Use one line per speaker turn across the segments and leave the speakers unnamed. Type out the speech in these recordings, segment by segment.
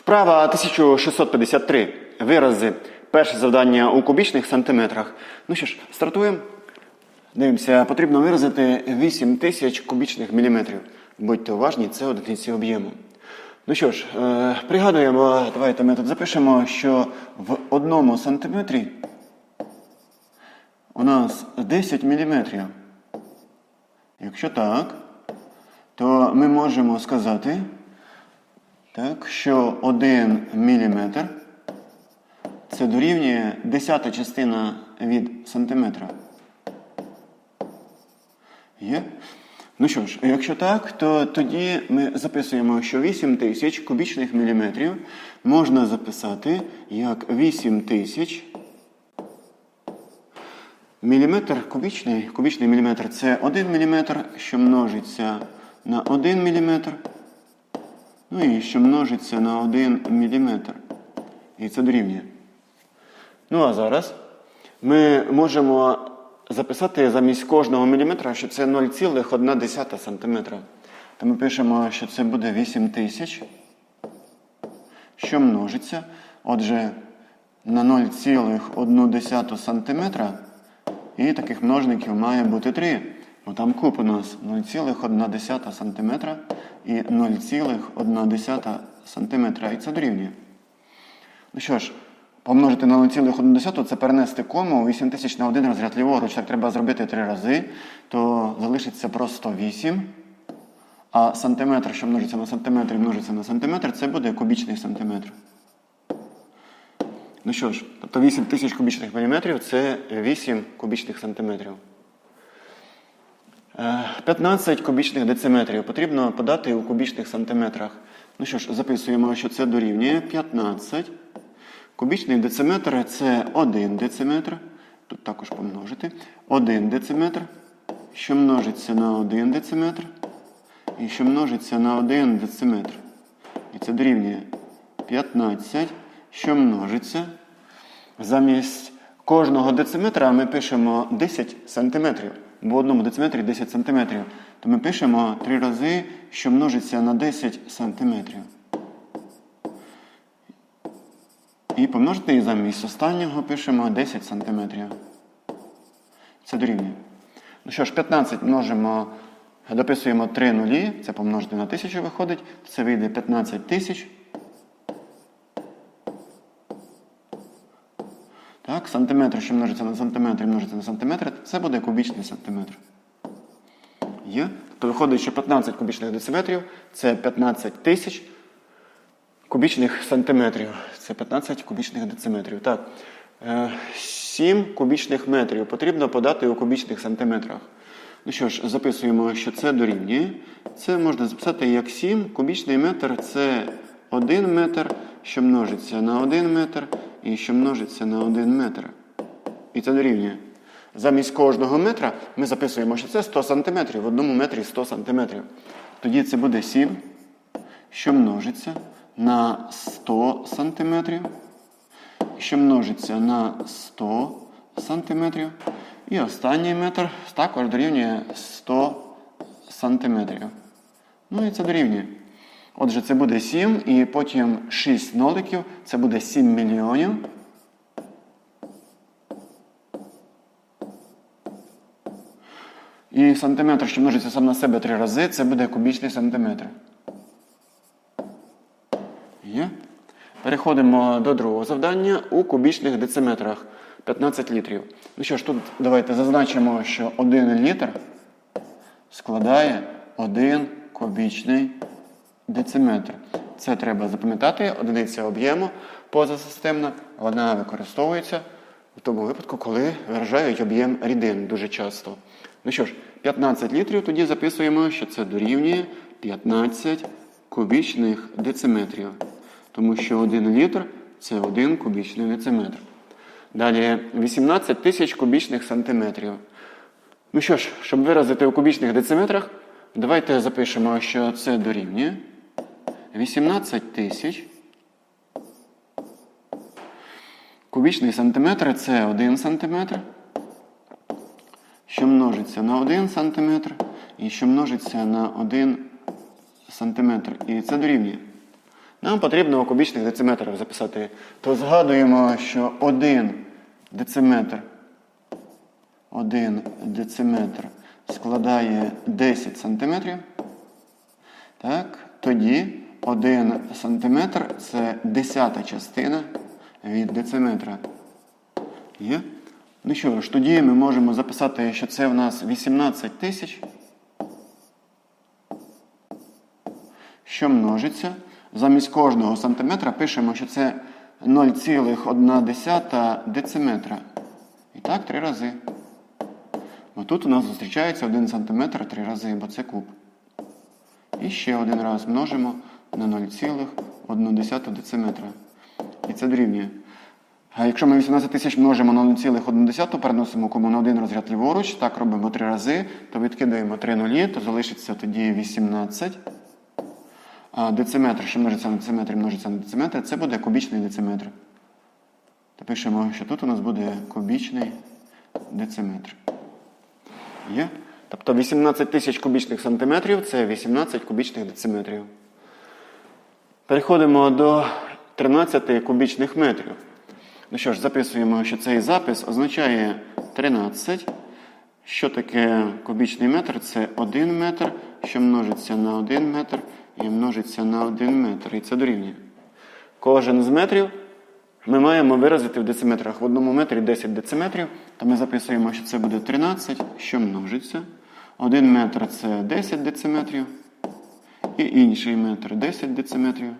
Вправа 1653. Вирази. Перше завдання у кубічних сантиметрах. Ну що ж, стартуємо. Дивимося, потрібно виразити 8 тисяч кубічних міліметрів. Будьте уважні, це одиниці об'єму. Ну що ж, е, пригадуємо, давайте ми тут запишемо, що в одному сантиметрі у нас 10 міліметрів. Якщо так, то ми можемо сказати, так, що 1 міліметр це дорівнює десята частина від сантиметра. Є? Ну що ж, якщо так, то тоді ми записуємо, що 8 тисяч кубічних міліметрів можна записати як 8 тисяч міліметр кубічний. Кубічний міліметр це 1 міліметр, що множиться на 1 міліметр. Ну і що множиться на 1 міліметр. І це дорівнює. Ну а зараз ми можемо записати замість кожного міліметра, що це 0,1 см. То ми пишемо, що це буде 8 тисяч, що множиться. Отже, на 0,1 см. І таких множників має бути 3. Бо там куб у нас 0,1 см і 0,1 см. І це дорівнює. Ну що ж, помножити на 0,1 це перенести кому 8 тисяч на один розряд ліворуч. Так треба зробити 3 рази, то залишиться просто 8. А сантиметр, що множиться на сантиметр і множиться на сантиметр, це буде кубічний сантиметр. Ну що ж, тобто 8 тисяч кубічних міліметрів це 8 кубічних сантиметрів. Е, 15 кубічних дециметрів потрібно подати у кубічних сантиметрах. Ну що ж, записуємо, що це дорівнює 15. Кубічний дециметр це 1 дециметр. Тут також помножити. 1 дециметр, що множиться на 1 дециметр. І що множиться на 1 дециметр. І це дорівнює 15, що множиться. Замість кожного дециметра ми пишемо 10 сантиметрів. В одному дециметрі 10 сантиметрів. То ми пишемо 3 рази, що множиться на 10 сантиметрів. І помножити і замість останнього пишемо 10 сантиметрів. Це дорівнює. Ну що ж, 15 множимо, дописуємо 3 нулі, це помножити на 1000 виходить. Це вийде 15 тисяч. Так, сантиметр, що множиться на сантиметр і множиться на сантиметр, це буде кубічний сантиметр. Є? Тобто виходить, що 15 кубічних дециметрів це 15 тисяч кубічних сантиметрів. Це 15 кубічних дециметрів. Так. 7 кубічних метрів потрібно подати у кубічних сантиметрах. Ну що ж, записуємо, що це дорівнює. Це можна записати як 7. Кубічний метр це 1 метр, що множиться на 1 метр, і що множиться на 1 метр. І це дорівнює. Замість кожного метра ми записуємо, що це 100 см. В одному метрі 100 см. Тоді це буде 7, що множиться на 100 см, що множиться на 100 см. І останній метр також дорівнює 100 см. Ну і це дорівнює. Отже, це буде 7, і потім 6 ноликів, це буде 7 мільйонів. І сантиметр, що множиться сам на себе три рази, це буде кубічний сантиметр. Є? Переходимо до другого завдання у кубічних дециметрах 15 літрів. Ну що ж, тут давайте зазначимо, що 1 літр складає 1 кубічний дециметр. Це треба запам'ятати, одиниця об'єму позасистемна, вона використовується в тому випадку, коли виражають об'єм рідин дуже часто. Ну що ж, 15 літрів тоді записуємо, що це дорівнює 15 кубічних дециметрів. Тому що 1 літр це 1 кубічний дециметр. Далі 18 тисяч кубічних сантиметрів. Ну що ж, щоб виразити у кубічних дециметрах, давайте запишемо, що це дорівнює 18 тисяч. Кубічний сантиметр це 1 сантиметр, що множиться на 1 сантиметр і що множиться на 1 сантиметр. І це дорівнює. Нам потрібно у кубічних дециметрах записати. То згадуємо, що 1 дециметр, 1 дециметр складає 10 сантиметрів. Так, тоді 1 сантиметр це десята частина від дециметра. Є? Ну що ж, тоді ми можемо записати, що це в нас 18 тисяч, що множиться. Замість кожного сантиметра пишемо, що це 0,1 дециметра. І так, три рази. Бо тут у нас зустрічається 1 сантиметр три рази, бо це куб. І ще один раз множимо на 0,1 дециметра. І це дорівнює. А якщо ми 18 тисяч множимо на 0,1, переносимо кому на один розряд ліворуч, так робимо три рази, то відкидаємо 3 нулі, то залишиться тоді 18. А дециметр, що множиться на дециметр множиться на дециметр, це буде кубічний дециметр. То пишемо, що тут у нас буде кубічний дециметр. Є? Тобто 18 тисяч кубічних сантиметрів це 18 кубічних дециметрів. Переходимо до 13 кубічних метрів. Ну що ж, записуємо, що цей запис означає 13. Що таке кубічний метр? Це 1 метр, що множиться на 1 метр і множиться на 1 метр. І це дорівнює. Кожен з метрів ми маємо виразити в дециметрах. В одному метрі 10 дециметрів, то ми записуємо, що це буде 13, що множиться. 1 метр це 10 дециметрів. І інший метр 10 дециметрів.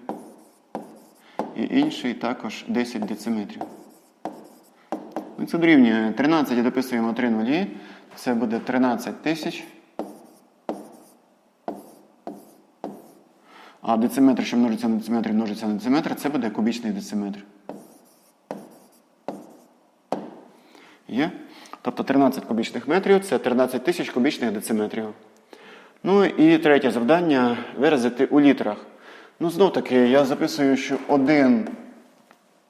І інший також 10 дециметрів. Ну, це дорівнює 13 дописуємо 3 нулі. Це буде 13 тисяч. А дециметр, що множиться на дециметр множиться на дециметр, це буде кубічний дециметр. Є? Тобто 13 кубічних метрів це 13 тисяч кубічних дециметрів. Ну і третє завдання виразити у літрах. Ну, знов таки, я записую, що 1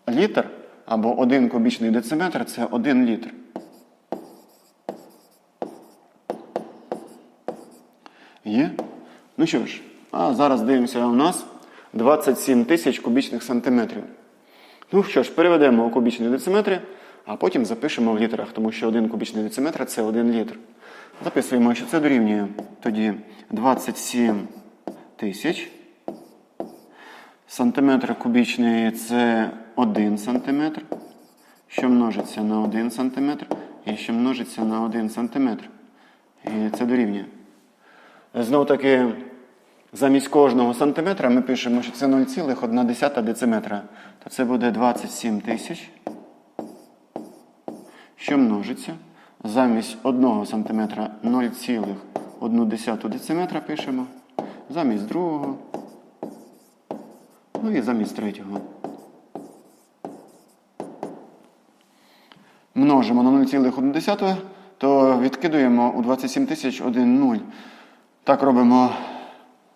літр або 1 кубічний дециметр це 1 літр. Є? Ну що ж, а зараз дивимося у нас 27 тисяч кубічних сантиметрів. Ну що ж, переведемо у кубічні дециметри, а потім запишемо в літрах, тому що 1 кубічний дециметр це 1 літр. Записуємо, що це дорівнює тоді 27 тисяч. Сантиметр кубічний це 1 сантиметр, що множиться на 1 сантиметр, і що множиться на 1 сантиметр. І це дорівнює. Знову таки, замість кожного сантиметра ми пишемо, що це 0,1 дециметра. То це буде 27 тисяч, що множиться. Замість 1 сантиметра 0,1 дециметра пишемо. Замість другого. Ну і замість третього. Множимо на 0,1, то відкидуємо у 27 тисяч 1 0. Так робимо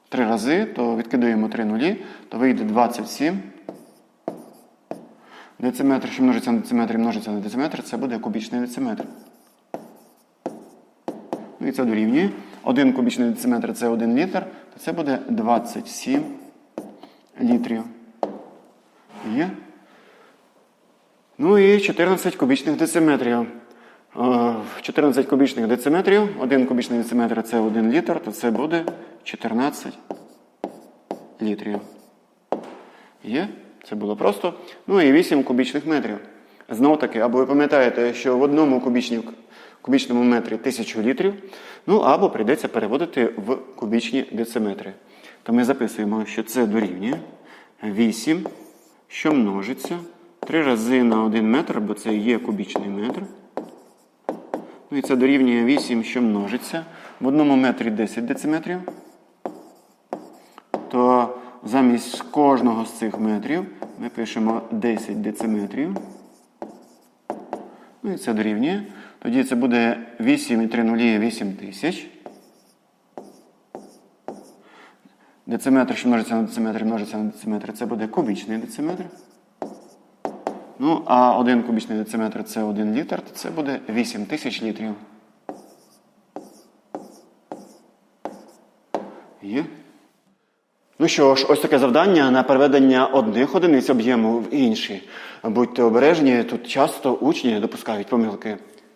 три рази, то відкидаємо 3 нулі, то вийде 27. Дециметр, що множиться на дециметр і множиться на дециметр, це буде кубічний дециметр. Ну і це дорівнює. Один кубічний дециметр це 1 літр, то це буде 27 літрів. Є. Ну і 14 кубічних дециметрів. Е, 14 кубічних дециметрів, 1 кубічний дециметр це 1 літр, то це буде 14 літрів. Є? Це було просто. Ну і 8 кубічних метрів. Знову таки, або ви пам'ятаєте, що в одному кубічній, кубічному метрі 1000 літрів, ну або прийдеться переводити в кубічні дециметри. То ми записуємо, що це дорівнює 8, що множиться 3 рази на 1 метр, бо це є кубічний метр. Ну і це дорівнює 8, що множиться. В одному метрі 10 дециметрів. То замість кожного з цих метрів ми пишемо 10 дециметрів. Ну і це дорівнює. Тоді це буде 8 і 3 нулі 8 тисяч. Дециметр, що множиться на дециметр, множиться на дециметр, це буде кубічний дециметр. Ну, а 1 кубічний дециметр це 1 літр, то це буде 8 тисяч літрів. Є? Ну що ж, ось таке завдання на переведення одних одиниць об'єму в інші. Будьте обережні, тут часто учні допускають помилки.